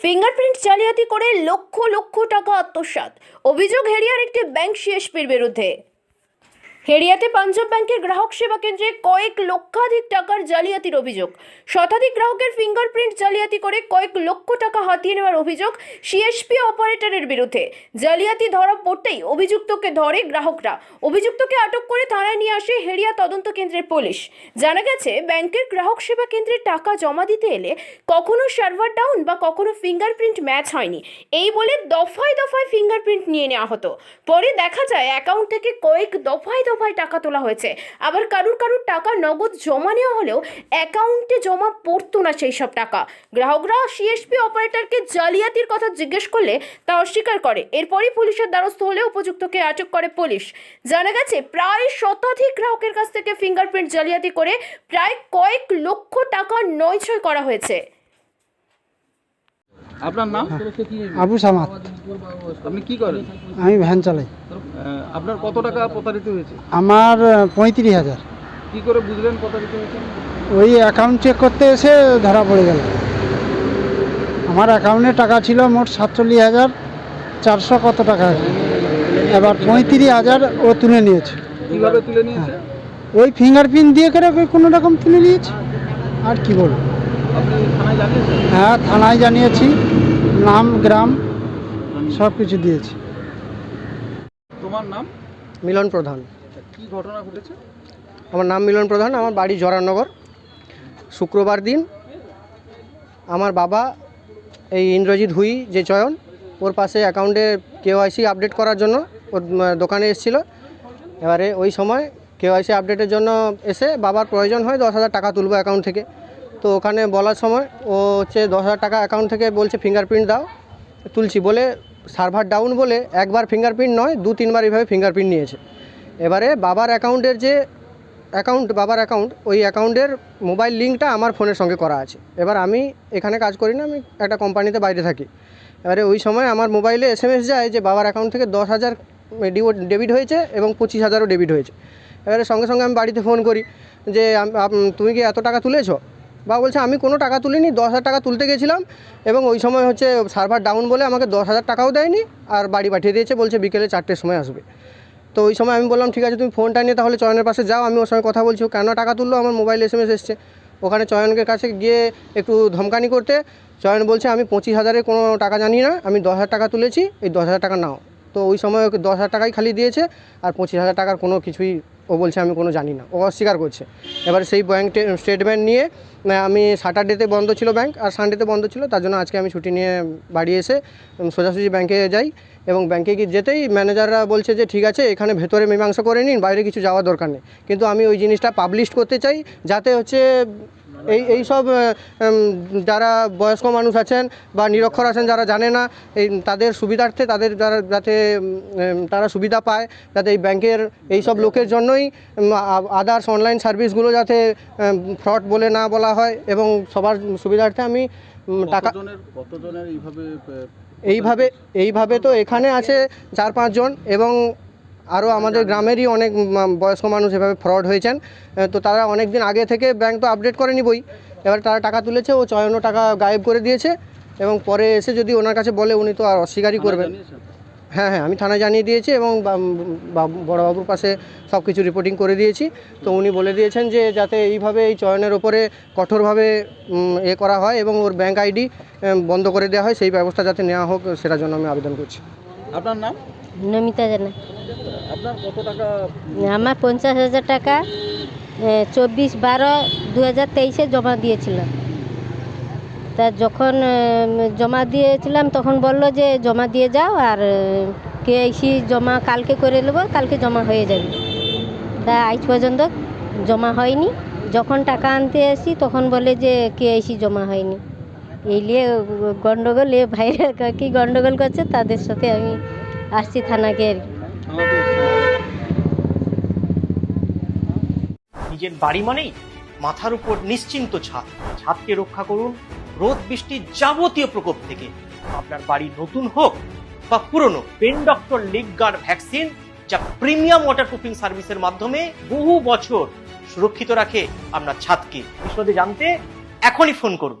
Fingerprint জালিয়াতি করে লক্ষ লক্ষ টাকা আত্মসাত অভিযোগ হেরিয়ার একটি ব্যাংক সিএসপির বিরুদ্ধে। হেরিয়াতে পাঞ্জাব ব্যাংকের গ্রাহক সেবা কেন্দ্রে কয়েক লক্ষাধিক টাকার জালিয়াতির অভিযোগ। শতাধিক গ্রাহকের ফিঙ্গারপ্রিন্ট জালিয়াতি করে কয়েক লক্ষ টাকা হাতিয়ে নেওয়ার অভিযোগ সিএসপি অপারেটরের বিরুদ্ধে। জালিয়াতি ধরা পড়তেই অভিযুক্তকে ধরে গ্রাহকরা। অভিযুক্তকে আটক করে থানায় নিয়ে আসে হেরিয়া তদন্ত কেন্দ্রের পুলিশ। জানা গেছে, ব্যাংকের গ্রাহক সেবা কেন্দ্রে টাকা জমা দিতে এলে কখনো সার্ভার ডাউন বা কখনো ফিঙ্গারপ্রিন্ট ম্যাচ হয়নি। এই বলে দফায় দফায় ফিঙ্গারপ্রিন্ট নিয়ে নেওয়া হতো। পরে দেখা যায়, অ্যাকাউন্ট থেকে কয়েক দফায় দফায় টাকা তোলা হয়েছে। আবার কারুর কারুর টাকা নগদ জমা নেওয়া হলেও অ্যাকাউন্টে জমা পড়তো না সেই সব টাকা। গ্রাহকরা সিএসপি অপারেটরকে জালিয়াতির কথা জিজ্ঞেস করলে তা অস্বীকার করে। এরপরই পুলিশের দ্বারস্থ হলে উপযুক্তকে আটক করে পুলিশ। জানা গেছে, প্রায় শতাধিক গ্রাহকের কাছ থেকে ফিঙ্গারপ্রিন্ট জালিয়াতি করে প্রায় কয়েক লক্ষ টাকা নয়ছয় করা হয়েছে। আপনার নাম? আবু সামাদ। আপনি কি করেন? আমি ভ্যান চালাই। আপনার কত টাকা প্রতারিত হয়েছে? আমার পঁয়ত্রিশ হাজার। কি করে বুঝলেন প্রতারিত হয়েছে? ওই অ্যাকাউন্ট চেক করতে এসে ধরা পড়ে গেল। আমার অ্যাকাউন্টে টাকা ছিল মোট সাতচল্লিশ হাজার চারশো কত টাকা। এবার পঁয়ত্রিশ হাজার ও তুলে নিয়েছে। কীভাবে তুলে নিয়েছে? ওই ফিঙ্গারপ্রিন্ট দিয়ে করে কোনো রকম তুলে নিয়েছে। আর কি বলব? হ্যাঁ থানায় জানিয়েছি নাম গ্রাম সব কিছু দিয়েছি। তোমার নাম? মিলন প্রধান। কি ঘটনা ঘটেছে? আমার নাম মিলন প্রধান আমার বাড়ি জরানগর। শুক্রবার দিন আমার বাবা এই ইন্দ্রজিৎ হুই যে চয়ন ওর পাশে অ্যাকাউন্টে কেওআইসি আপডেট করার জন্য ওর দোকানে এসেছিল। এবারে ওই সময় কেওআইসি আপডেটের জন্য এসে বাবার প্রয়োজন হয় দশ হাজার টাকা তুলবো অ্যাকাউন্ট থেকে। তো ওখানে বলার সময় ও হচ্ছে দশ হাজার টাকা অ্যাকাউন্ট থেকে বলছে ফিঙ্গারপ্রিন্ট দাও, তুলছি বলে সার্ভার ডাউন বলে একবার ফিঙ্গারপ্রিন্ট নয়, দু তিনবার এইভাবে ফিঙ্গারপ্রিন্ট নিয়েছে। এবারে বাবার অ্যাকাউন্টের যে অ্যাকাউন্ট বাবার অ্যাকাউন্ট ওই অ্যাকাউন্টের মোবাইল লিঙ্কটা আমার ফোনের সঙ্গে করা আছে। এবার আমি এখানে কাজ করি না, আমি একটা কোম্পানিতে বাইরে থাকি। এবারে ওই সময় আমার মোবাইলে এস এম এস যায় যে বাবার অ্যাকাউন্ট থেকে দশ হাজার ডেবিট হয়েছে এবং পঁচিশ হাজারও ডেবিট হয়েছে। এবারে সঙ্গে সঙ্গে আমি বাড়িতে ফোন করি যে তুমি কি এত টাকা তুলেছো? বা বলছে, আমি কোনো টাকা তুলিনি, দশ হাজার টাকা তুলতে গেছিলাম এবং ওই সময় হচ্ছে সার্ভার ডাউন বলে আমাকে দশ হাজার টাকাও দেয়নি আর বাড়ি পাঠিয়ে দিয়েছে, বলছে বিকেলে চারটের সময় আসবে। তো ওই সময় আমি বললাম, ঠিক আছে, তুমি ফোনটা নিয়ে তাহলে চয়নের পাশে যাও, আমি ওর সঙ্গে কথা বলছি কেন টাকা তুললো, আমার মোবাইল এস এম এস এসছে। ওখানে চয়নের কাছে গিয়ে একটু ধমকানি করতে, চয়ন বলছে, আমি পঁচিশ হাজারের কোনো টাকা জানি না, আমি দশ হাজার টাকা তুলেছি, এই দশ হাজার টাকা নাও। তো ওই সময় ওকে দশ হাজার টাকাই খালি দিয়েছে আর পঁচিশ হাজার টাকার কোনো কিছুই ও বলছে আমি কোনো জানি না, ও অস্বীকার করছে। এবার সেই ব্যাংক স্টেটমেন্ট নিয়ে আমি স্যাটারডেতে বন্ধ ছিল ব্যাংক আর সানডেতে বন্ধ ছিল, তার জন্য আজকে আমি ছুটি নিয়ে বাড়ি এসে সোজাসুজি ব্যাংকে যাই এবং ব্যাংকে গিয়ে যেতেই ম্যানেজাররা বলছে যে, ঠিক আছে, এখানে ভেতরে মীমাংসা করে নিন, বাইরে কিছু যাওয়ার দরকার নেই। কিন্তু আমি ওই জিনিসটা পাবলিশ করতে চাই, যাতে হচ্ছে এই এই সব যারা বয়স্ক মানুষ আছেন বা নিরক্ষর আছেন যারা জানে না এই তাদের সুবিধার্থে তাদের যারা যাতে তারা সুবিধা পায় যাতে এই ব্যাংকের এই সব লোকের জন্যই আদার্স অনলাইন সার্ভিসগুলো যাতে ফ্রড বলে না বলা হয় এবং সবার সুবিধার্থে আমি টাকা এইভাবে এইভাবে তো এখানে আছে চার পাঁচজন এবং আরও আমাদের গ্রামেরই অনেক বয়স্ক মানুষ এভাবে ফ্রড হয়েছেন। তো তারা অনেক দিন আগে থেকে ব্যাংক তো আপডেট করেনি বই। এবার তারা টাকা তুলেছে ও চয়নও টাকা গায়েব করে দিয়েছে এবং পরে এসে যদি ওনার কাছে বলে উনি তো আর অস্বীকারই করবেন। হ্যাঁ হ্যাঁ আমি থানায় জানিয়ে দিয়েছি এবং বড়বাবুর পাশে সব কিছু রিপোর্টিং করে দিয়েছি। তো উনি বলে দিয়েছেন যে যাতে এইভাবে এই চয়নের ওপরে কঠোরভাবে এ করা হয় এবং ওর ব্যাংক আইডি বন্ধ করে দেওয়া হয় সেই ব্যবস্থা যাতে নেওয়া হোক সেটার জন্য আমি আবেদন করছি। আপনার নাম? নমিতা জানা। আপনার কত টাকা? আমার পঞ্চাশ হাজার টাকা চব্বিশ বারো দু হাজার তেইশে জমা দিয়েছিলাম। তা যখন জমা দিয়েছিলাম তখন বলল যে জমা দিয়ে যাও আর কেআইসি জমা কালকে করে নেব কালকে জমা হয়ে যাবে। তা আজ পর্যন্ত জমা হয়নি। যখন টাকা আনতে আসি তখন বলে যে কেআইসি জমা হয়নি। এই নিয়ে গন্ডগোল এ ভাইরা কি গন্ডগোল করছে তাদের সাথে আমি আসছি থানাকে আর কি। নিজের বাড়ি মানেই মাথার উপর নিশ্চিন্ত ছাদ ছাদকে রক্ষা করুন রোদ বৃষ্টির যাবতীয় প্রকোপ থেকে। আপনার বাড়ি নতুন হোক বা পুরনো, pen doctor leak guard vaccine যা প্রিমিয়াম ওয়াটারপ্রুফিং সার্ভিসের মাধ্যমে বহু বছর সুরক্ষিত রাখে আপনার ছাদকে। বিশদে জানতে এখনই ফোন করুন।